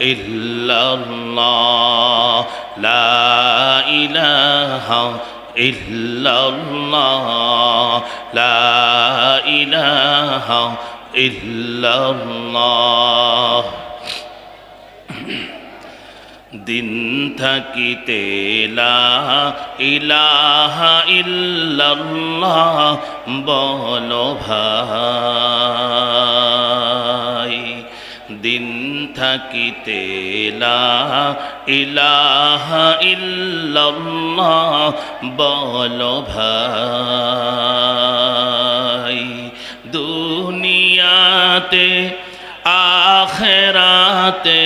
ইল্লাল্লাহ লা ইলাহা ইল্লাল্লাহ লা ইলাহা ইল্লাল্লাহ। দিন থাকিতে ইলাহা ইল্লাল্লাহ বল ভাই। দিন থাকিতে লা ইলাহা ইল্লাল্লাহ বলো ভাই দুনিয়াতে আখেরাতে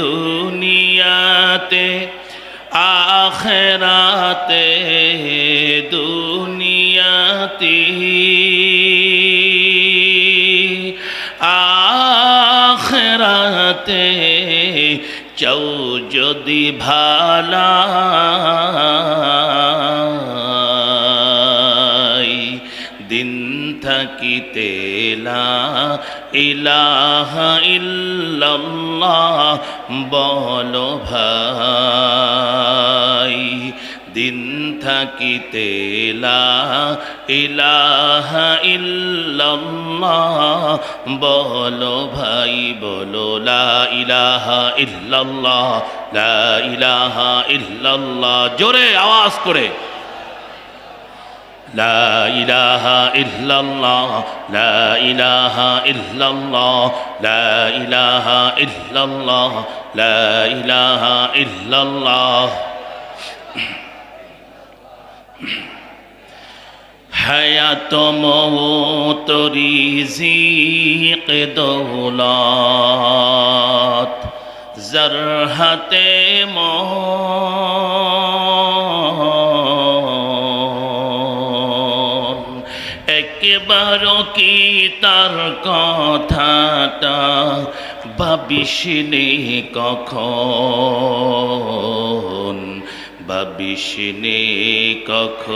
দুনিয়াতে আখেরাতে দুনিয়াতে। আখেরাতে চৌ যদি ভালা দিন থাকিতে ইলাহা ইল্লাল্লাহ বলো ভাই। দিন থাকিতে ইলাহা ইল্লাল্লাহ। বলো ভাই, বলো লা ইলাহা ইল্লাল্লাহ। লা ইলাহা ইল্লাল্লাহ। জোরে আওয়াজ করে। লা ইলাহা ইল্লাল্লাহ। লা ইলাহা ইল্লাল্লাহ। লা ইলাহা ইল্লাল্লাহ। লা ইলাহা ইল্লাল্লাহ। হায়াত মতরি জিক দৌলত জরহতে একবার কি তার কথাটা ভাবিস কখন? ভাবিসনি কখন?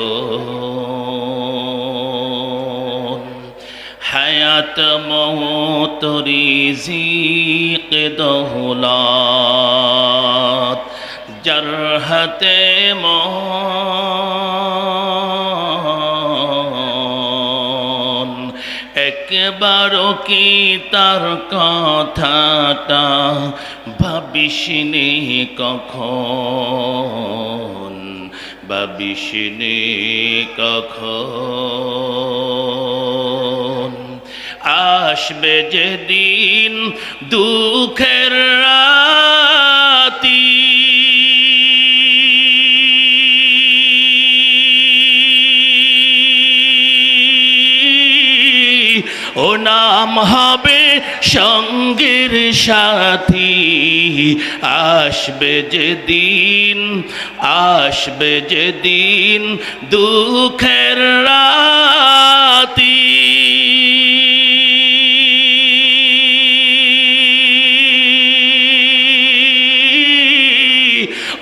হায়াত মৌত রিজিক দৌলত যার হাতে মন। কি তার কথাটা ভাবিসনি কখন? ভাবিসনি কখন? আসবে যেদিন দুঃখের রাতি। ও নাম হবে সঙ্গের সাথী। আসবে যেদিন আসবে যেদিন দুঃখের রাতি।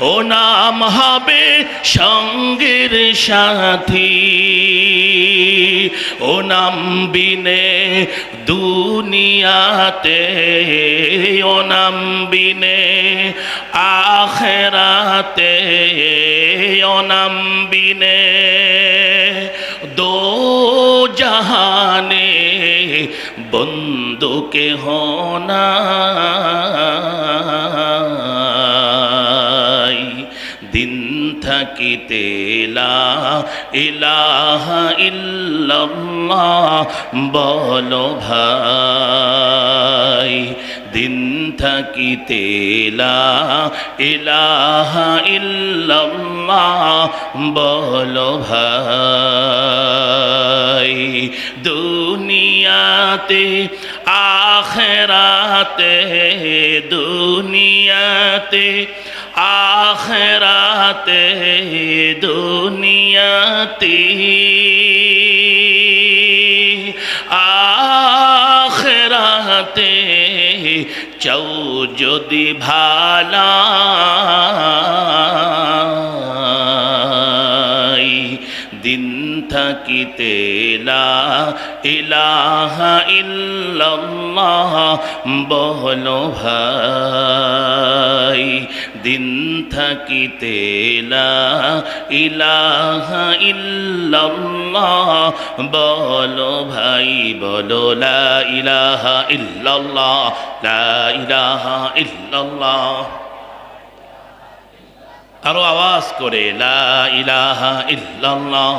ও নাম হবে সঙ্গের সাথী। ও নাম বিনে দুনিয়াতে ও বিনে আখেরাতে ও বিনে দো জাহানে বন্ধুকে হোনা দিন থাকিতে লা ইলাহা ইল্লাল্লাহ বলো ভাই দিন থাকিতে লা ইলাহা ইল্লাল্লাহ বলো ভাই দুনিয়াতে আখেরাতে দুনিয়াতে আখেরাতে দুনিয়াতি। আখেরাতে চৌ যদি ভালা। দিন থাকিতে ইলাহা ইল্লাল্লাহ। বলো ভাই, দিন থাকিতে ইলাহা ইল্লাল্লাহ। বলো ভাই, বলো লা ইলাহা ইল্লাল্লাহ, লা ইলাহা ইল্লাল্লাহ। আরও আওয়াজ করে, লা ইলাহা ইল্লাল্লাহ।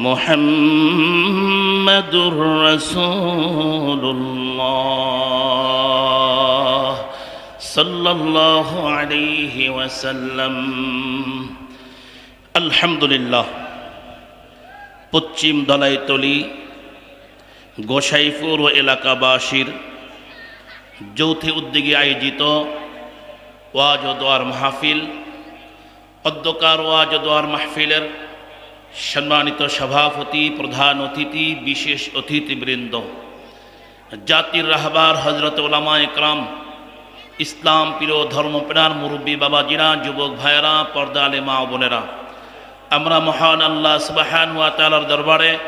লা ইলাহা ইল্লাল্লাহ মুহাম্মাদুর রাসূলুল্লাহ সাল্লাল্লাহু আলাইহি ওয়াসাল্লাম। আলহামদুলিল্লাহ, পশ্চিম দলাইতলি, গোসাইপুর ও এলাকাবাসীর যৌথ উদ্যোগে আয়োজিত ওয়াজ ও দোয়ার মাহফিল, অধ্যকার ওয়াজ ও দোয়ার মাহফিলের সম্মানিত সভাপতি, প্রধান অতিথি, বিশেষ অতিথিবৃন্দ, জাতির রাহবার হজরত ওলামা একরাম, ইসলাম প্রিয় ধর্মপ্রাণ মুরব্বী বাবাজিরা, যুবক ভাইয়েরা পর্দা আলে মা বোনেরা, আমরা মহান আল্লাহ সুবাহান ওয়া তালার দরবারে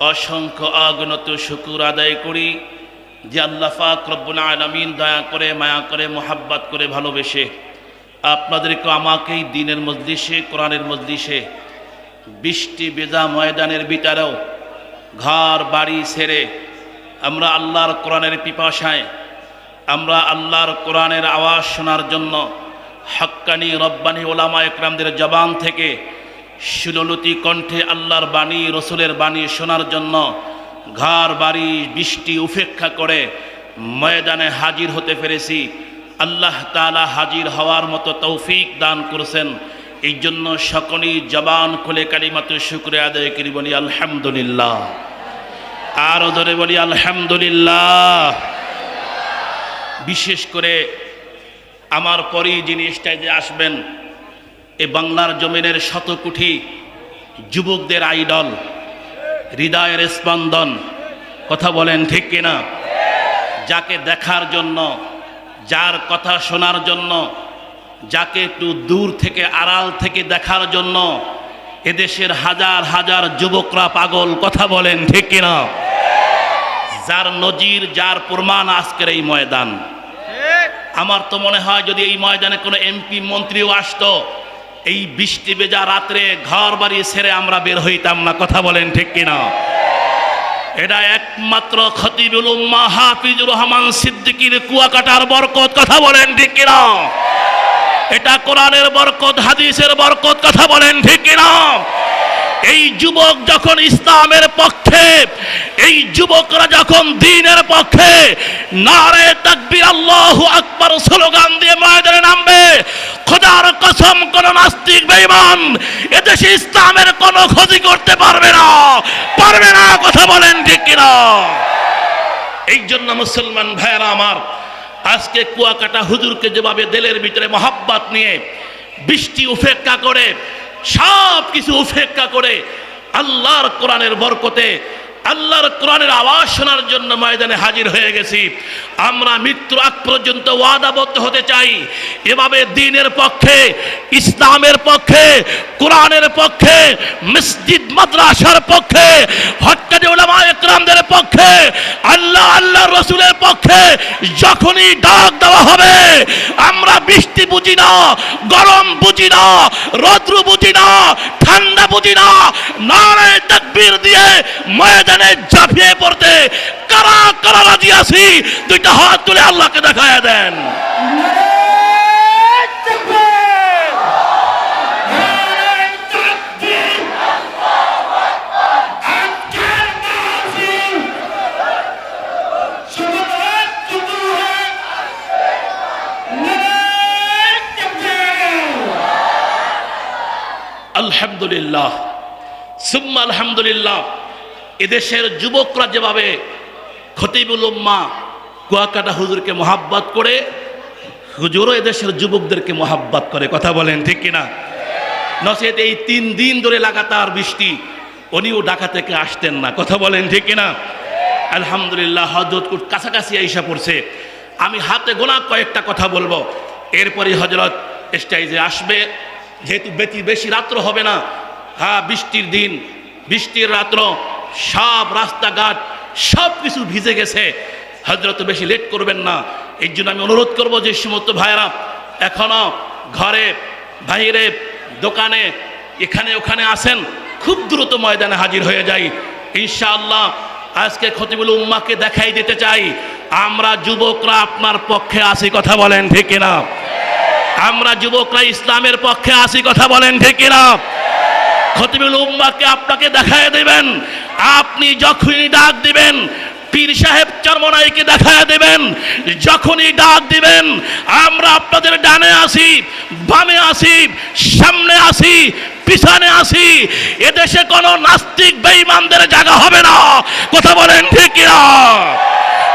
অসংখ্য অগণত শুকুর আদায় করি যে আল্লাহ রব্বুল আলমিন দয়া করে, মায়া করে, মোহাব্বাত করে ভালোবেসে আপনাদেরকে আমাকেই দিনের মজলিসে, কোরআনের মজলিসে বৃষ্টি বেজা ময়দানের বিচারেও ঘর, বাড়ি ছেড়ে আমরা আল্লাহর কোরআনের পিপাসায়, আমরা আল্লাহর কোরআনের আওয়াজ শোনার জন্য হক্কানি, রব্বানি, ওলামা একরামদের জবান থেকে সুললতি কণ্ঠে আল্লাহর বাণী, রসুলের বাণী শোনার জন্য ঘর, বাড়ি, বৃষ্টি উপেক্ষা করে ময়দানে হাজির হতে পেরেছি। আল্লাহ তালা হাজির হওয়ার মতো তৌফিক দান করেছেন। এই জন্য সকলেই জবান খুলে কালিমাতে শুক্রে আদায় করি, বলি আলহামদুলিল্লাহ। আরও ধরে বলি আলহামদুলিল্লাহ। বিশেষ করে আমার পরেই যিনি স্টেজে আসবেন, এ বাংলার জমিনের শতকুঠি যুবকদের আইডল, হৃদয়ের স্পন্দন, কথা বলেন ঠিক কিনা? যাকে দেখার জন্য, যার কথা শোনার জন্য যাকে একটু দূর থেকে, আড়াল থেকে দেখার জন্য এদেশের হাজার হাজার যুবকরা পাগল কথা বলেন, ঠিক কিনা? যার নজির, যার প্রমাণ আজকের এই ময়দান। আমার তো মনে হয় যদি এই ময়দানে কোনো এমপি, মন্ত্রীও আসতো, এই বৃষ্টি বেজা রাত্রে ঘর বাড়ি ছেড়ে আমরা বের হইতাম না, কথা বলেন, ঠিক কিনা? এটা একমাত্র খতিবুল উম্মাহ হাফিজুর রহমান সিদ্দিকীর কুয়াকাটার বরকত, কথা বলেন, ঠিক কিনা? এটা কোরআনের বরকত, হাদিসের বরকত, কথা বলেন ঠিক কিনা? এই যুবক যখন ইসলামের পক্ষে, এই যুবকরা যখন দিনের পক্ষে, নারে তাকবীর, আল্লাহু আকবার স্লোগান দিয়ে ময়দানে নামবে, খোদার কসম, কোন নাস্তিক, বেঈমান, এদেশে ইসলামের কোনো ক্ষতি করতে পারবে না। পারবে না, কথা বলেন ঠিক কিনা? এই জন্য মুসলমান ভাইয়েরা আমার আজকে কুয়াকাটা হুজুরকে যেভাবে দেলের ভিতরে মহাব্বাত নিয়ে বৃষ্টি উপেক্ষা করে সব কিছু উপেক্ষা করে আল্লাহর কোরআনের বরকতে আল্লাহর কোরআনের আওয়াজ শোনার জন্য ময়দানে হাজির হয়ে গেছি। আমরা মৃত্যু আগ পর্যন্ত ওয়াদাবদ্ধ হতে চাই। এভাবে দিনের পক্ষে, ইসলামের পক্ষে, কোরআনের পক্ষে, মসজিদ, মাদ্রাসার পক্ষে হকানি ওলামা একরামদের পক্ষে, আল্লাহ আল্লাহ রসুলের পক্ষে যখনই ডাক দেওয়া হবে, আমরা বৃষ্টি বুঝি না, গরম বুঝি না, রৌদ্র বুঝি না, ঠান্ডা বুঝি না, নারায় তাকবীর দিয়ে ময়দানে এখানে ঝাঁপিয়ে পড়তে, কারা কারা রাজি আছি? দুইটা হাত তুলে আল্লাহকে দেখায় দেন। আলহামদুলিল্লাহ। সুম্মা আলহামদুলিল্লাহ। এদেশের যুবকরা যেভাবে খতিবুল উম্মা কুয়াকাটা হুজুরকে মোহাব্বত করে, হুজুরও এদেশের যুবকদেরকে মোহাব্বত করে, কথা বলেন ঠিক কিনা? নচেত এই তিন দিন ধরে লাগাতার বৃষ্টি, উনিও ঢাকা থেকে আসতেন না, কথা বলেন ঠিক কিনা? আলহামদুলিল্লাহ, হজরত কাছাকাছি আইসা পড়ছে। আমি হাতে গোনা কয়েকটা কথা বলব। এরপরে হজরত স্টাইজে আসবে। যেহেতু বেশি বেশি রাত্র হবে না হ্যাঁ বৃষ্টির দিন, বৃষ্টির রাত্র সব রাস্তাঘাট সব কিছু ভিজে গেছে। হজরত বেশি লেট করবেন না। এই জন্য আমি অনুরোধ করব যে সমস্ত ভাইয়েরা, এখনও ঘরে, বাইরে, দোকানে, এখানে, ওখানে আসেন। খুব দ্রুত ময়দানে হাজির হয়ে যাই। ইনশাআল্লাহ আজকে খতিবুল উম্মাকে দেখাই দিতে চাই। আমরা যুবকরা আপনার পক্ষে আসি, কথা বলেন ঠিক না আমরা যুবকরা ইসলামের পক্ষে আসি, কথা বলেন ঠিক না খতিবুল উম্মাকে আপনাকে দেখায় দেবেন। আপনি যখনই ডাক দিবেন, পীর সাহেব চরমনাইকে দেখায় দেবেন, যখনই ডাক দিবেন, আমরা আপনাদের ডানে আসি, বামে আসি, সামনে আসি, পিছনে আসি। এদেশে কোনো নাস্তিক, বেঈমানদের জায়গা হবে না। কথা বলেন ঠিক না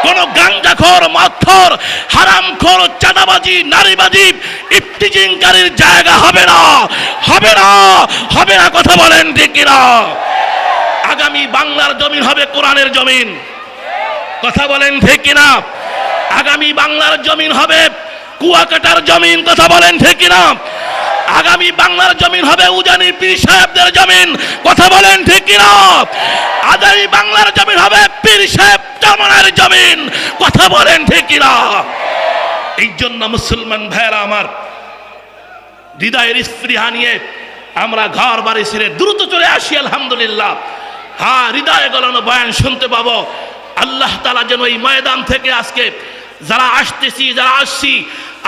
কোন গাঞ্জাখোর মৎখর হারামখোর, চাঁদাবাজি নারীবাজি ইফতিজিংকারীর জায়গা হবে না হবে না হবে না কথা বলেন ঠিক কিনা? আগামী বাংলার জমিন হবে কোরআনের জমিন। কথা বলেন ঠিক কিনা? আগামী বাংলার জমিন হবে কুয়াকাটার জমিন, কথা বলেন ঠিক কিনা? আগামী বাংলার জমিন হবে উজানি পীর সাহেবদের জমিন। কথা বলেন ঠিক কিনা? আগামী বাংলার জমিন হবে পীর সাহেব জামানের জমিন। কথা বলেন ঠিক কিনা? এই জন্য মুসলমান ভাইয়েরা আমার হৃদয়ের স্ত্রী হানিয়ে আমরা ঘর বাড়ি ছেড়ে দ্রুত চলে আসি, আলহামদুলিল্লাহ। হ্যাঁ হৃদয়ে গলানো বয়ান শুনতে পাবো। আল্লাহ তালা যেন এই ময়দান থেকে আজকে যারা আসতেছি, যারা আসছি,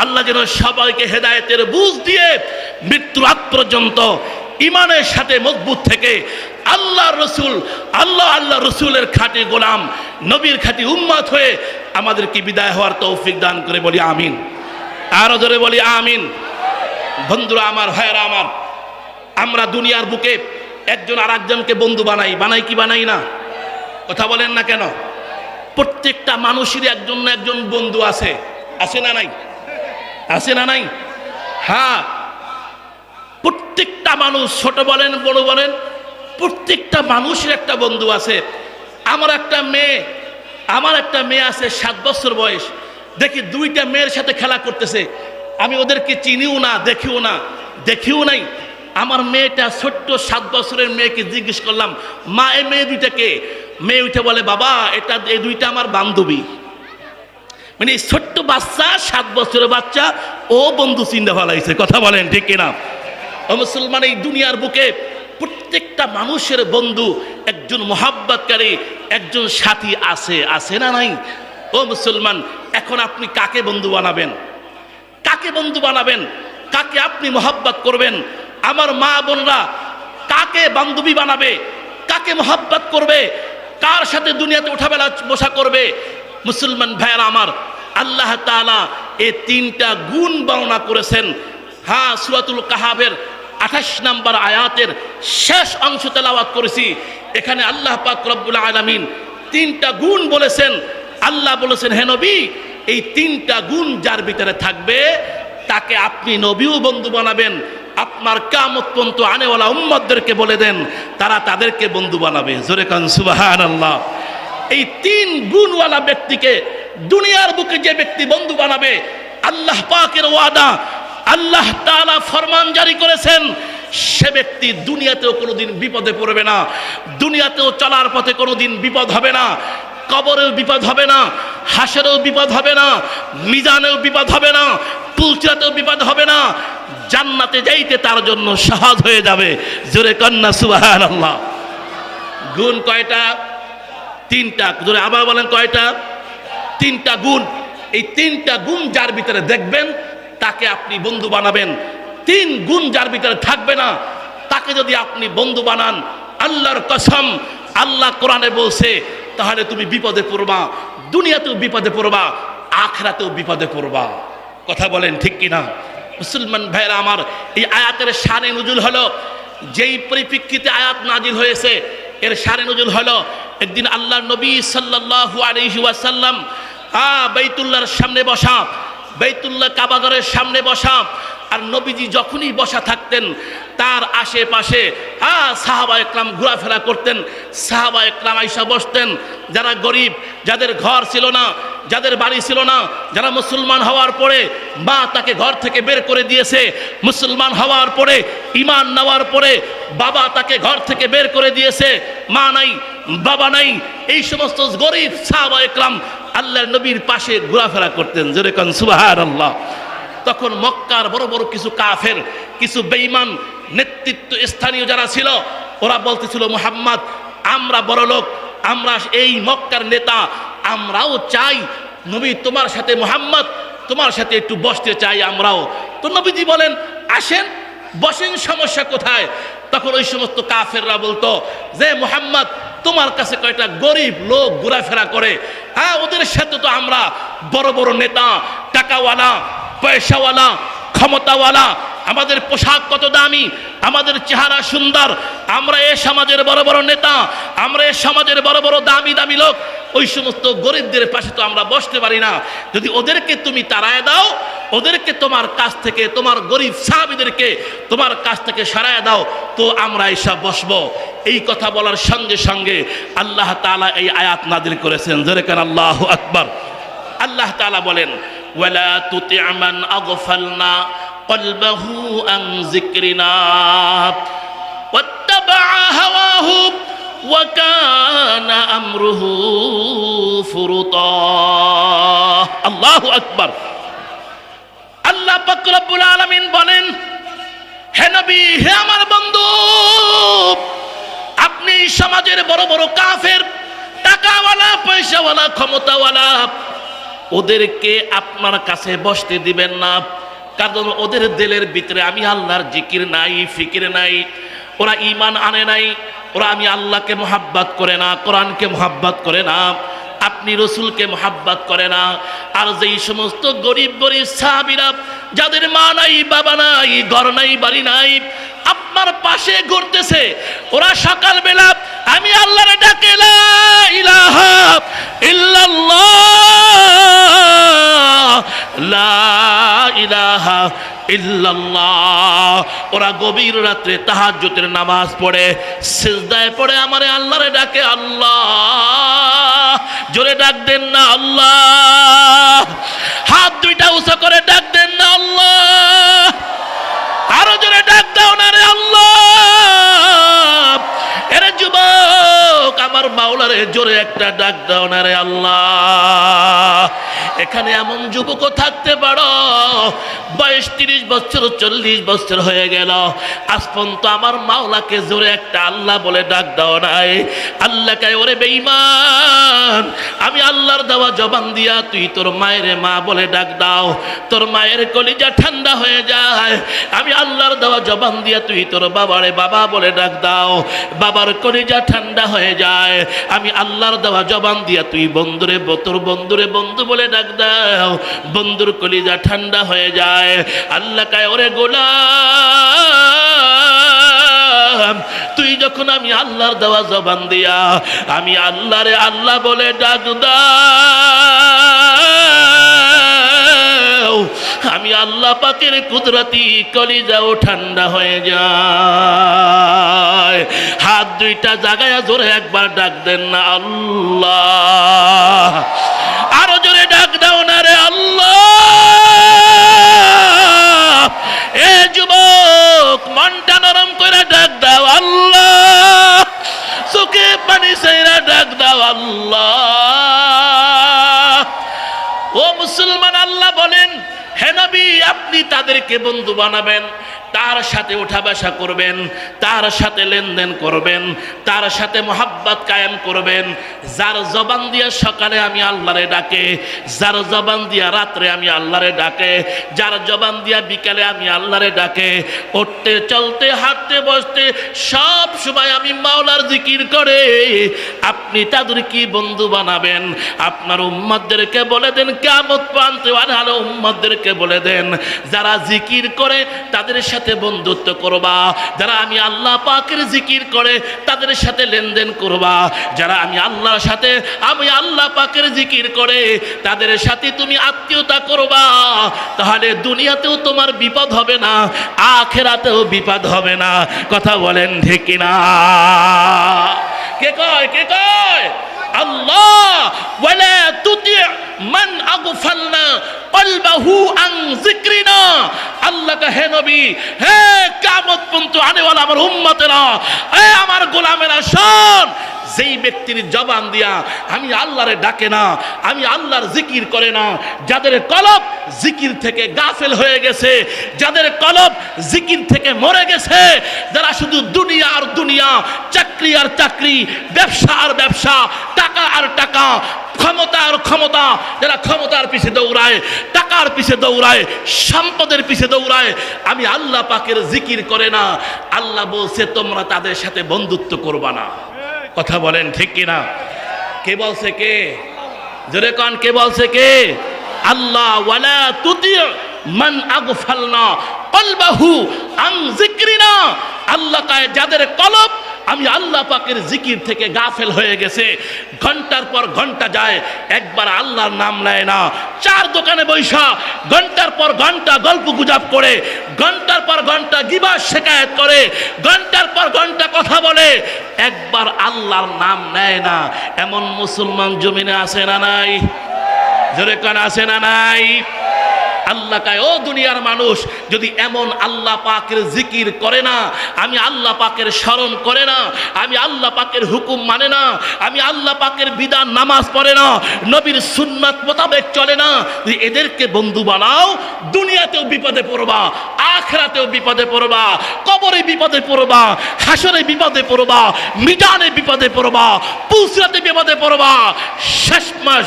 আল্লাহ যেন সবাইকে হেদায়েতের বুঝ দিয়ে মৃত্যু আগ পর্যন্ত ইমানের সাথে মজবুত থেকে আল্লাহ রসুল, আল্লাহ আল্লাহ রসুলের খাঁটি গোলাম, নবীর খাঁটি উম্মাত হয়ে আমাদেরকে বিদায় হওয়ার তৌফিক দান করে বলি আমিন। আরও ধরে বলি আমিন। বন্ধুরা আমার, ভাইয়েরা আমার, আমরা দুনিয়ার বুকে একজন আর একজনকে বন্ধু বানাই বানাই কি বানাই না? কথা বলেন না কেন? প্রত্যেকটা মানুষেরই একজন না একজন বন্ধু আছে। আছে না নাই? আছে না নাই? হ্যাঁ। প্রত্যেকটা মানুষ, ছোট বলেন, বড় বলেন, প্রত্যেকটা মানুষের একটা বন্ধু আছে। আমার একটা মেয়ে, আমার একটা মেয়ে আছে, সাত বছর বয়স। দেখি দুইটা মেয়ের সাথে খেলা করতেছে। আমি ওদেরকে চিনিও না, দেখিও না, দেখিও নাই। আমার মেয়েটা ছোট্ট সাত বছরের মেয়েকে জিজ্ঞেস করলাম, মা এই মেয়ে দুইটাকে মেয়ে উঠে বলে, বাবা, এটা এই দুইটা আমার বান্ধবী। মানে ছোট্ট বাচ্চা, সাত বছরের বাচ্চা, ও বন্ধু চিন্তা ফেলাইছে কথা বলেন ঠিক কিনা? ও মুসলমান, এই দুনিয়ার বুকে প্রত্যেকটা মানুষের বন্ধু একজন মোহাব্বতকারী, একজন সাথী আছে আছে না নাই? ও মুসলমান, এখন আপনি কাকে বন্ধু বানাবেন? কাকে বন্ধু বানাবেন? কাকে আপনি মোহাব্বত করবেন? আমার মা বোনরা কাকে বান্ধবী বানাবে? কাকে মোহাব্বত করবে? কার সাথে দুনিয়াতে উঠাবেলা বসা করবে? মুসলমান ভাইয়েরা আমার, আল্লাহ তাআলা এই তিনটা গুণ বর্ণনা করেছেন। হ্যাঁ সুরাতুল কাহাবের আঠাশ নাম্বার আয়াতের শেষ অংশ তেলাওয়াত করেছি। এখানে আল্লাহ পাক রব্বুল আলামিন তিনটা গুণ বলেছেন। আল্লাহ বলেছেন, হে নবী, এই তিনটা গুণ যার ভিতরে থাকবে, তাকে আপনি নবীও বন্ধু বানাবেন। আপনার কামত পর্যন্ত আনেওয়ালা উম্মদদেরকে বলে দেন, তারা তাদেরকে বন্ধু বানাবে। জোরে কান সুবাহান আল্লাহ এই তিন গুণওয়ালা ব্যক্তিকে দুনিয়ার বুকে যে ব্যক্তি বন্ধু বানাবে, আল্লাহ পাকের ওয়াদা, আল্লাহ তাআলা ফরমান জারি করেছেন, সে ব্যক্তি দুনিয়াতেও কোনোদিন বিপদে পড়বে না, দুনিয়াতেও চলার পথে কোনোদিন বিপদ হবে না, কবরেও বিপদ হবে না, হাসেরও বিপদ হবে না, মিজানেও বিপদ হবে না পুলচাতেও বিপদ হবে না। জান্নাতে যাইতে তার জন্য সহজ হয়ে যাবে। জোরে কন্যা সুবাহান আল্লাহ গুণ কয়টা? তিনটা। জোরে আবার বলেন কয়টা? তিনটা গুণ। এই তিনটা গুণ যার ভিতরে দেখবেন, তাকে আপনি বন্ধু বানাবেন। তিন গুণ যার ভিতরে থাকবে না, তাকে যদি আপনি বন্ধু বানান, আল্লাহর কসম, আল্লাহ কোরআনে বলছে, তাহলে তুমি বিপদে পড়বা, দুনিয়াতেও বিপদে পড়বা, আখরাতেও বিপদে পড়বা। কথা বলেন ঠিক কিনা? মুসলমান ভাইরা আমার, এই আয়াতের শানে নজুল হলো, যেই পরিপ্রেক্ষিতে আয়াত নাজিল হয়েছে, এর সারে নজুল হলো, একদিন আল্লাহ নবী সাল্লাল্লাহু আলাইহি ওয়াসাল্লাম, আ, বাইতুল্লাহর সামনে বসা, বাইতুল্লাহ কাবাগরের সামনে বসা, আর নবীজি যখনই বসা থাকতেন, তার আশেপাশে, আ, সাহাবা একরাম ঘোরাফেরা করতেন, সাহাবা একরাম আইসা বসতেন, যারা গরিব, যাদের ঘর ছিল না যাদের বাড়ি ছিল না, যারা মুসলমান হওয়ার পরে মা তাকে ঘর থেকে বের করে দিয়েছে, মুসলমান হওয়ার পরে ইমান নেওয়ার পরে বাবা তাকে ঘর থেকে বের করে দিয়েছে, মা নাই, বাবা নাই, এই সমস্ত গরিব সাহাবা একরাম আল্লাহর নবীর পাশে ঘোরাফেরা করতেন যেরকম সুবাহার আল্লাহ তখন মক্কার বড় বড় কিছু কাফের, কিছু বেঈমান, নেতৃত্ব স্থানীয় যারা ছিল, ওরা বলতেছিল, মোহাম্মদ, আমরা বড় লোক আমরা এই মক্কার নেতা আমরাও চাই নবী তোমার সাথে মোহাম্মদ, তোমার সাথে একটু বসতে চাই আমরাও। তো নবীজি বলেন, আসেন, বসেন, সমস্যা কোথায়? তখন ওই সমস্ত কাফেররা বলতো, যে মোহাম্মদ, তোমার কাছে কয়টা গরিব লোক ঘোরাফেরা করে? হ্যাঁ ওদের সাথে তো আমরা বড় বড় নেতা, টাকাওয়ালা, পয়সাওয়ালা, ক্ষমতাওয়ালা আমাদের পোশাক কত দামি, আমাদের চেহারা সুন্দর, আমরা এ সমাজের বড় বড় নেতা, আমরা এ সমাজের বড় বড় দামি দামি লোক, ওই সমস্ত গরিবদের পাশে তো আমরা বসতে পারি না। যদি ওদেরকে তুমি তাড়ায় দাও, ওদেরকে তোমার কাছ থেকে, তোমার গরিব সাহাবিদেরকে তোমার কাছ থেকে সরায় দাও, তো আমরা এসব বসবো। এই কথা বলার সঙ্গে সঙ্গে আল্লাহ তাআলা এই আয়াত নাদিল করেছেন। যেরকম আল্লাহ আকবর। আল্লাহ তালা বলেন, ওয়ালা তুতি' মান আগফালনা আন যিকরিনা ওয়াত্তাবা হাওয়াহু ওয়া কানা আমরুহু ফুরুতা আল্লাহু আকবার আল্লাহ পাক রব্বুল আলামিন বলেন, হে নবী, হে আমার বন্ধু, আপনি সমাজের বড় বড় কাফের, টাকাওয়ালা, পয়সাওয়ালা, ক্ষমতাওয়ালা, ওদেরকে আপনার কাছে বসতে দিবেন না। কারণ ওদের দিলের ভিতরে আমি আল্লাহর জিকির নাই, ফিকির নাই, ওরা ইমান আনে নাই, ওরা আমি আল্লাহকে মোহাব্বাত করে না, কোরআনকে মোহাব্বাত করে না, আপনি রসুলকে মোহাব্বাত করে না, আর যেই সমস্ত গরিব গরিব সাহাবিরা, যাদের মা নাই, বাবা নাই, ঘর নাই, বাড়ি নাই আপনার পাশে ঘুরতেছে, ওরা সকালবেলা আমি আল্লাহর ডাকে ওরা গভীর রাত্রে তাহাজ্জুদের নামাজ পড়ে, সিজদায় পড়ে, আমারে আল্লাহরে ডাকে, আল্লাহ। জোরে ডাক দেন না আল্লাহ। হাত দুইটা উঁচা করে ডাক দেন না আল্লাহ। আরও জোরে ডাক দাও না রে আল্লাহ। এরে যুবক, আমার মাওলারে জোরে একটা ডাক দাও না রে আল্লাহ। এখানে এমন যুবকও থাকতে পারো। বয়স তিরিশ বছর, চল্লিশ বছর হয়ে গেল। আজ পর্যন্ত আমার মাওলাকে জোরে একটা আল্লাহ বলে ডাক দাও নাই। আল্লাহ আল্লাহকে ওরে বেঈমান, আমি আল্লাহর দেওয়া জবান দিয়া তুই তোর মায়ের মা বলে ডাক দাও। তোর মায়ের কলিজা ঠান্ডা হয়ে যায়। আমি আল্লাহর দেওয়া জবান দিয়া তুই তোর বাবারে বাবা বলে ডাক দাও। বাবার কলিজা ঠান্ডা হয়ে যায়। আমি আল্লাহর দেওয়া জবান দিয়া তুই বন্ধুরে, তোর বন্ধুরে বন্ধু বলে ডাক দাও। বন্ধুর কলিজা ঠান্ডা হয়ে যায়। আল্লাহ কায়, ওরে গোলাম, তুই যখন আমি আল্লাহর দেওয়া জবান দিয়া, আমি আল্লাহরে আল্লাহ বলে ডাক দাও। আমি আল্লাহ পাকের কুদরতি কলিজাও ঠান্ডা হয়ে যায়। হাত দুইটা জাগায় জোরে একবার ডাক দেন না আল্লাহ। ডাক দাও আল্লাহ। এ যুবক, মনটা নরম করে ডাক দাও আল্লাহ। চোখে পানি সেইরা ডাক দাও আল্লাহ। ও মুসলমান, আল্লাহ বলেন, হে নবী, আপনি তাদেরকে বন্ধু বানাবেন। তার সাথে ওঠা বসা করবেন, তার সাথে লেনদেন করবেন, তার সাথে মোহাব্বত কায়েম করবেন। যার জবান দিয়া সকালে আমি আল্লাহরে ডাকে, যার জবান দিয়া রাত্রে আমি আল্লাহরে ডাকে, যার জবান দিয়া বিকালে আমি আল্লাহরে ডাকে। উঠতে, চলতে, হাঁটতে, বসতে সব সময় আমি মাওলার জিকির করে। আপনি তাদের কি বন্ধু বানাবেন? আপনার উম্মাদেরকে বলে দেন কেমত প্রান্তে আলো উম্মাদেরকে বলে দেন। যারা জিকির করে, তাদের সাথে বন্ধুত্ব করবা, যারা আমি আল্লাহ পাকের জিকির করে তাদের সাথে লেনদেন করবা, যারা আমি আল্লাহর সাথে, আমি আল্লাহ পাকের জিকির করে তাদের সাথে তুমি আত্মীয়তা করবা, তাহলে দুনিয়াতেও তোমার বিপদ হবে না, আখেরাতেও বিপদ হবে না। কথা বলেন ঠিক না কে কয় কে কয়? আল্লাহ, ওয়ালা তুতি মান আগফালনা কা হে আমার উম্মতেরা এ আমার গোলামেরা শোন যেই ব্যক্তির জবান দিয়া আমি আল্লাহরে ডাকে না, আমি আল্লাহর জিকির করে না, যাদের কলব জিকির থেকে গাফেল হয়ে গেছে, যাদের কলব জিকির থেকে মরে গেছে, যারা শুধু দুনিয়া আর দুনিয়া, চাকরি আর চাকরি, ব্যবসা আর ব্যবসা, টাকা আর টাকা, ক্ষমতা আর ক্ষমতা, যারা ক্ষমতার পিছে দৌড়ায়, টাকার পিছে দৌড়ায়, সম্পদের পিছে দৌড়ায়, আমি আল্লাহ পাকের জিকির করে না, আল্লাহ বলছে, তোমরা তাদের সাথে বন্ধুত্ব করবা না। কথা বলেন, ঠিক কিনা? কে বলছে কে? জোরে কন, কে বলছে কে? আল্লাহ, ওয়ালা তুতি মান আগফালনা কলবাহু আং জিক্রিনা আল্লাহ কায় যাদের কলব আমি আল্লাহ পাকের জিকির থেকে গাফেল হয়ে গেছে। ঘণ্টার পর ঘণ্টা যায়, একবার আল্লাহর নাম নেয় না। চার দোকানে বৈশা, ঘণ্টার পর ঘণ্টা গল্প গুজাব করে, ঘণ্টার পর ঘণ্টা গিবাস শেখায়ত করে, ঘণ্টার পর ঘণ্টা কথা বলে। একবার আল্লাহর নাম নেয় না, এমন মুসলমান জমিনে আসে না নাই? জোরে কান, আছে না নাই? আল্লাহ কায়, ও দুনিয়ার মানুষ, যদি এমন আল্লাহ পাকের জিকির করে না, আমি আল্লাহ পাকের স্মরণ করে না, আমি আল্লাহ পাকের হুকুম মানে না, আমি আল্লাহ পাকের বিধান নামাজ পড়ে না, নবীর সুন্নাত মোতাবেক চলে না এদেরকে বন্ধু বানাও, দুনিয়াতেও বিপদে পড়বা, আখরাতেও বিপদে পড়বা, কবরে বিপদে পড়বা, হাসরে বিপদে পড়বা মিজানে বিপদে পড়বা, পুসরাতে বিপদে পড়বা, শেষ মাস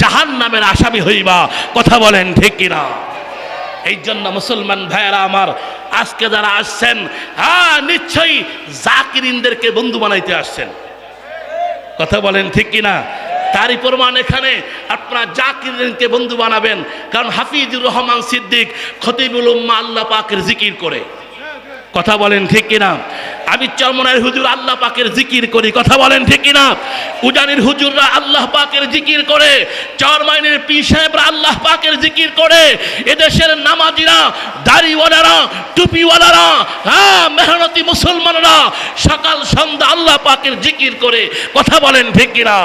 জাহান নামের আসামি হইবা। কথা বলেন ঠিক কিনা? এই জন্য মুসলমান ভাইয়েরা আমার, আজকে যারা আসছেন হ্যাঁ নিশ্চয়ই জাকিরিনদেরকে বন্ধু বানাইতে আসছেন। কথা বলেন ঠিক কিনা? তারই প্রমাণ এখানে, আপনার জাকিরিনকে বন্ধু বানাবেন, কারণ হাফিজুর রহমান সিদ্দিক খতিবুল উম্মা আল্লাহ পাকের জিকির করে। কথা বলেন ঠিক কিনা? আমি চরমনের হুজুর আল্লাহ পাকের জিকির করি, কথা বলেন ঠিক না উজানির হুজুররা আল্লাহ পাকের জিকির করে, চরমাইনের পি সাহেবরা আল্লাহ পাকের জিকির করে, এদেশের নামাজিরা, দাড়িওয়ালারা, টুপিওয়ালারা হ্যাঁ মেহনতি মুসলমানরা সকাল সন্ধ্যা আল্লাহ পাকের জিকির করে, কথা বলেন ঠিক কিনা?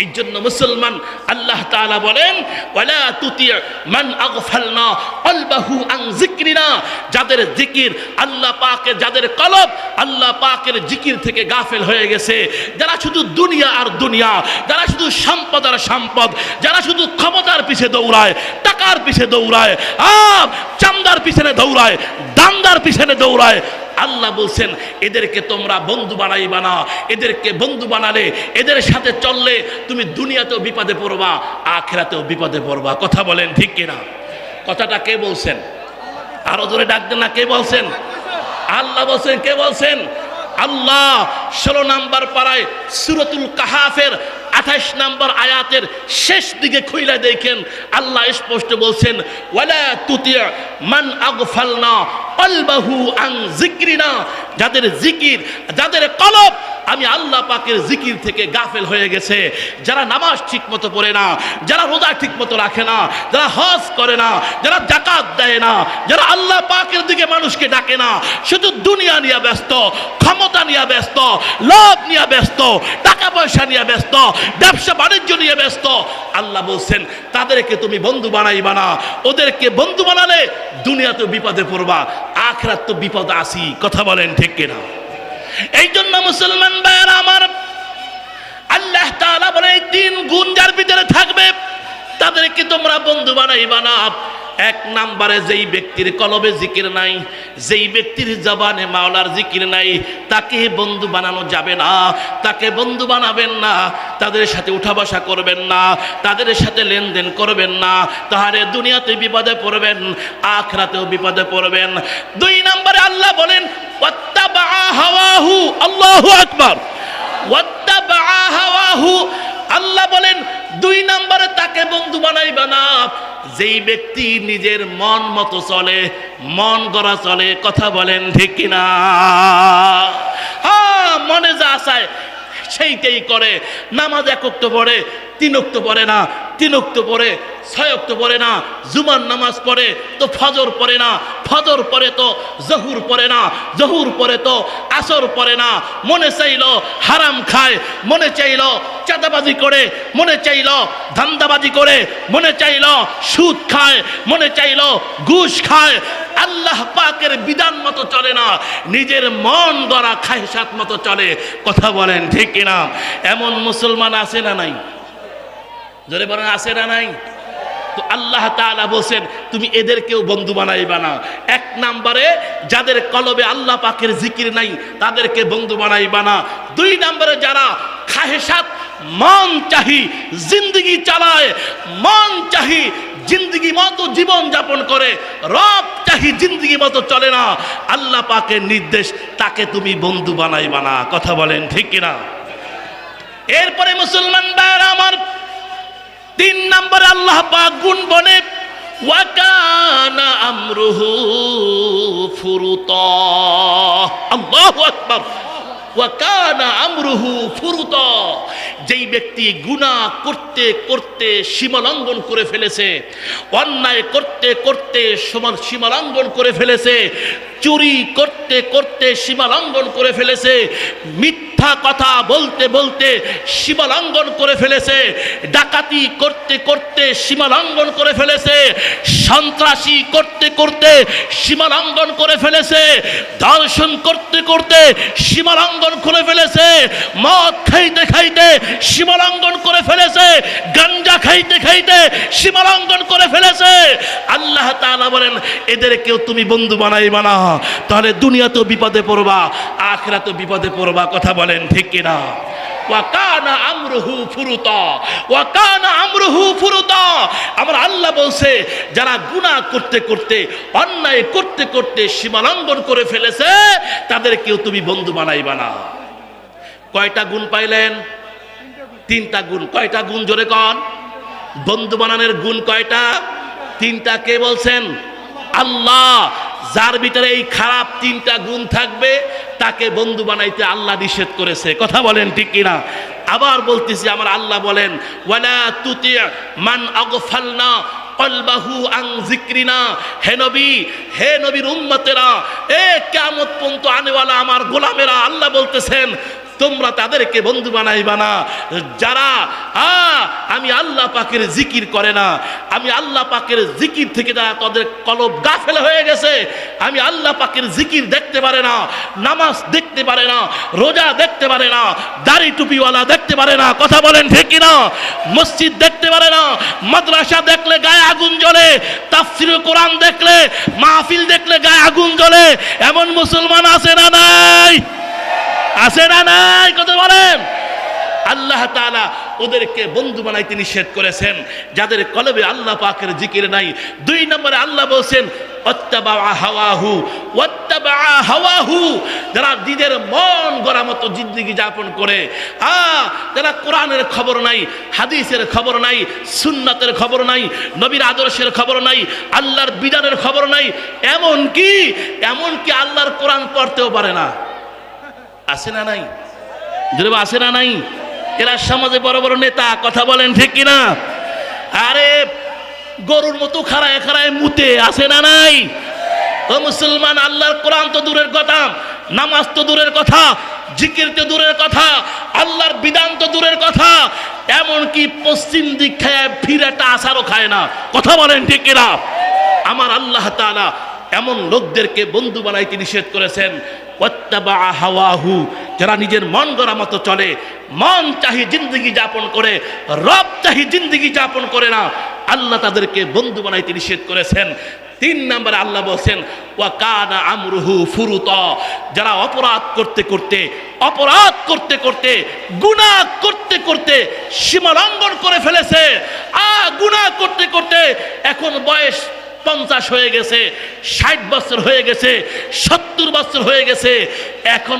এই জন্য মুসলমান আল্লাহ তাআলা বলেন, ওয়ালা তুতি মান আগফালনা কলবাহু আন যিকরিনা। যাদের জিকির আল্লাহ পাকের, যাদের কলব আল্লাহ পাকের জিকির থেকে গাফেল হয়ে গেছে। যারা শুধু দুনিয়া আর দুনিয়া, যারা শুধু সম্পদ আর সম্পদ, যারা শুধু ক্ষমতার পিছে দৌড়ায়, টাকার পিছে দৌড়ায় আম চামদার পিছনে দৌড়ায় দামদার পিছনে দৌড়ায় আল্লাহ বলছেন, এদেরকে তোমরা বন্ধু বানাইবা না। এদেরকে বন্ধু বানালে, এদের সাথে চললে তুমি দুনিয়াতেও বিপদে পড়বা, আখেরাতেও বিপদে পড়বা। কথা বলেন ঠিক কিনা? কথাটা কে বলছেন? আরও ধরে ডাকবেন না, কে বলছেন? আল্লাহ বলছেন, কে বলছেন? আল্লাহ ষোলো নাম্বার পাড়ায় সুরতুল কাহাফের আঠাশ নাম্বার আয়াতের শেষ দিকে খুইলা দেখেন। আল্লাহ স্পষ্ট বলছেন, ওয়ালা তুতিয়া মান আগফালনা অলবাহু আং জিক্রিনা। যাদের জিকির, যাদের কলব আমি আল্লাহ পাকের জিকির থেকে গাফেল হয়ে গেছে। যারা নামাজ ঠিক মতো পড়ে না, যারা রোজা ঠিক মতো রাখে না, যারা হজ করে না, যারা জাকাত দেয় না, যারা আল্লাহ পাকের দিকে মানুষকে ডাকে না, শুধু দুনিয়া নিয়ে ব্যস্ত, ক্ষমতা নিয়ে ব্যস্ত, লোভ নিয়ে ব্যস্ত, টাকা পয়সা নিয়ে ব্যস্ত, ব্যবসা বাণিজ্য নিয়ে ব্যস্ত। আল্লাহ বলছেন, তাদেরকে তুমি বন্ধু বানাইবা না। ওদেরকে বন্ধু বানালে দুনিয়াতেও বিপদে পড়বা, আখরাত তো বিপদ আসি, কথা বলেন ঠিক কিনা? এই জন্য মুসলমান ভাইয়েরা আমার আল্লাহ তাআলা বলে, এই তিন গুণ যার ভিতরে থাকবে, তাদেরকে তোমরা বন্ধু বানাইবা না। এক নাম্বারে যেই ব্যক্তির কলবে জিকির নাই, যেই ব্যক্তির জবানে মাওলার জিকির নাই, তাকে বন্ধু বানানো যাবে না, তাকে বন্ধু বানাবেন না, তাদের সাথে উঠা বসা করবেন না, তাদের সাথে লেনদেন করবেন না তাহলে দুনিয়াতে বিপদে পড়বেন, আখরাতেও বিপদে পড়বেন। দুই নাম্বারে আল্লাহ বলেন আল্লাহ বলেন, দুই নাম্বারে তাকে বন্ধু বানাইবা না। যেই ব্যক্তি নিজের মন মতো চলে, মন গড়া চলে, কথা বলেন ঠিক কিনা? হ্যাঁ মনে যা আসায় সেইটাই করে। নামাজ এক অক্ত পড়ে, তিন অক্ত পড়ে না, তিন পড়ে, ছয় পড়ে না, জুমার নামাজ পড়ে, তো ফজর পড়ে না ফজর পরে তো জহুর পরে না, জহুর পরে তো আসর পরে না। মনে চাইল হারাম খায়, মনে চাইল চাঁদাবাজি করে, মনে চাইল ধান্দাবাজি করে, মনে চাইল সুদ খায়, মনে চাইল ঘুষ খায়। আল্লাহ পাকের বিধান মতো চলে না, নিজের মন গড়া খাইসাত মতো চলে। কথা বলেন ঠিক কিনা? এমন মুসলমান আছে না নাই? জোরে বলেন, আছে না নাই? তো আল্লাহ তাআলা বলছেন, তুমি এদেরকেও বন্ধু বানাইবা না। এক নাম্বারে, যাদের কলবে আল্লাহ পাকের জিকির নাই, তাদেরকে বন্ধু বানাইবা না। দুই নাম্বারে, যারা খাহেসাত, মন চাহি, জিন্দগি চালায়, মন চাহি, জিন্দগি মতো জীবন যাপন করে, রব চাহি, জিন্দগি মতো চলে না। আল্লাহ পাকের নির্দেশ, তাকে তুমি বন্ধু বানাইবা না। কথা বলেন ঠিক কিনা? এরপরে মুসলমান ভাইয়েরা আমার তিন নম্বরে আল্লাহ পাক গুণ বনে ওয়াকানা আমরুহু ওয়াকানা আমরুহু ফুরুতা। যেই ব্যক্তি গুনাহ করতে করতে সীমালঙ্ঘন করে ফেলেছে, অন্যায় করতে করতে সমান সীমালঙ্ঘন করে ফেলেছে, চুরি করতে করতে সীমালঙ্ঘন করে ফেলেছে, মিথ্যা কথা বলতে বলতে সীমালঙ্ঘন করে ফেলেছে, ডাকাতি করতে করতে সীমালঙ্ঘন করে ফেলেছে, সন্ত্রাসী করতে করতে সীমালঙ্ঘন করে ফেলেছে, দর্শন করতে করতে সীমালঙ্ঘন করে ফেলেছে, মদ খাইতে খাইতে সীমালঙ্ঘন করে ফেলেছে, গাঞ্জা খাইতে খাইতে সীমালঙ্ঘন করে ফেলেছে। আল্লাহ তাআলা বলেন, এদেরকেও তুমি বন্ধু বানাইবা না, তাহলে দুনিয়াতেও বিপদে পড়বা, আখরাতেও বিপদে পড়বা। কথা বলেন, ঠিক কিনা? ওয়াকানা আমরুহু ফুরুতা ওয়াকানা আমরুহু ফুরুতা। আমার আল্লাহ বলছে, যারা গুনাহ করতে করতে, অন্যায় করতে করতে সীমালঙ্ঘন করে ফেলেছে, তাদেরকেও তুমি বন্ধু বানাইবা না। কয়টা গুণ পাইলেন? তিনটা গুণ। কয়টা গুণ জোরে কন? বন্ধু বানানোর গুণ কয়টা? তিনটা কে বলছেন? আল্লাহ। যার ভিতরে এই খারাপ তিনটা গুণ থাকবে, তাকে বন্ধু বানাইতে আল্লাহ নিষেধ করেছে। কথা বলেন ঠিক কিনা? আবার বলতেছি, আমার আল্লাহ বলেন, ওয়ালা তুতি মান আগফালনা কলবাহু আং জিক্রিনা হে নবী, হে নবীর উম্মতেরা, এ কেমত পর্যন্ত আনেওয়ালা আমার গোলামেরা, আল্লাহ বলতেছেন তোমরা তাদেরকে বন্ধু বানাইবা না। যারা আ আমি আল্লাহ পাকের জিকির করে না। আমি আল্লাহ পাকের জিকির থেকে যারা তাদের কলব গাফেল হয়ে গেছে, আমি আল্লাহ পাকের জিকির দেখতে পারে না, নামাজ দেখতে পারে না, রোজা দেখতে পারে না, দাড়ি টুপিওয়ালা দেখতে পারে না। কথা বলেন ঠিক না মসজিদ দেখতে পারে না, মাদ্রাসা দেখলে গায়ে আগুন জ্বলে তাফসির কোরআন দেখলে মাহফিল দেখলে গায়ে আগুন জ্বলে, এমন মুসলমান আছে না নাই? আছে না নাই? কত বলেন? আল্লাহ তাআলা ওদেরকে বন্ধু বানাইতে নিষেধ করেছেন, যাদের কলবে আল্লাহ পাকের জিকির নাই। দুই নম্বরে আল্লাহ বলছেন হাওয়াহু হাওয়াহু। যারা মন গড়া মতো যাপন করে খবর নাই, হাদিসের খবর নাই খবর নাই আদর্শের খবর নাই, আল্লাহর বিধানের খবর নাই এমন কি এমন কি আল্লাহর কোরআন পড়তেও পারে না। আছে না নাই? যদি আছে না নাই? এরা সমাজে বড় বড় নেতা, কথা বলেন ঠিক কিনা? আরে, গরুর মতো খাড়ায় খাড়ায় মুতে আছে না নাই? ও মুসলমান, আল্লাহর কোরআন তো দূরের কথা, নামাজ তো দূরের কথা, জিকির তো দূরের কথা, আল্লাহর বিধান তো দূরের কথা, এমনকি পশ্চিম দিক খায় ফিরাটা আসারও খায় না। কথা বলেন ঠিক কিনা? আমার আল্লাহ তাআলা এমন লোকদেরকে বন্ধু বানাইতে নিষেধ করেছেন হাওয়াহু, যারা নিজের মন গড়া মতো চলে, মন চাহি জিন্দগি যাপন করে, রব চাহি জিন্দগি যাপন করে না, আল্লাহ তাদেরকে বন্ধু বানাইতে নিষেধ করেছেন। তিন নম্বরে আল্লাহ বলছেন, ওয়া ওয়াকানা আমরুহু ফুরুত, যারা অপরাধ করতে করতে, অপরাধ করতে করতে, গুনাহ করতে করতে সীমা লঙ্ঘন করে ফেলেছে, আ গুনাহ করতে করতে এখন বয়স পঞ্চাশ হয়ে গেছে ষাট বছর হয়ে গেছে সত্তর বছর হয়ে গেছে এখন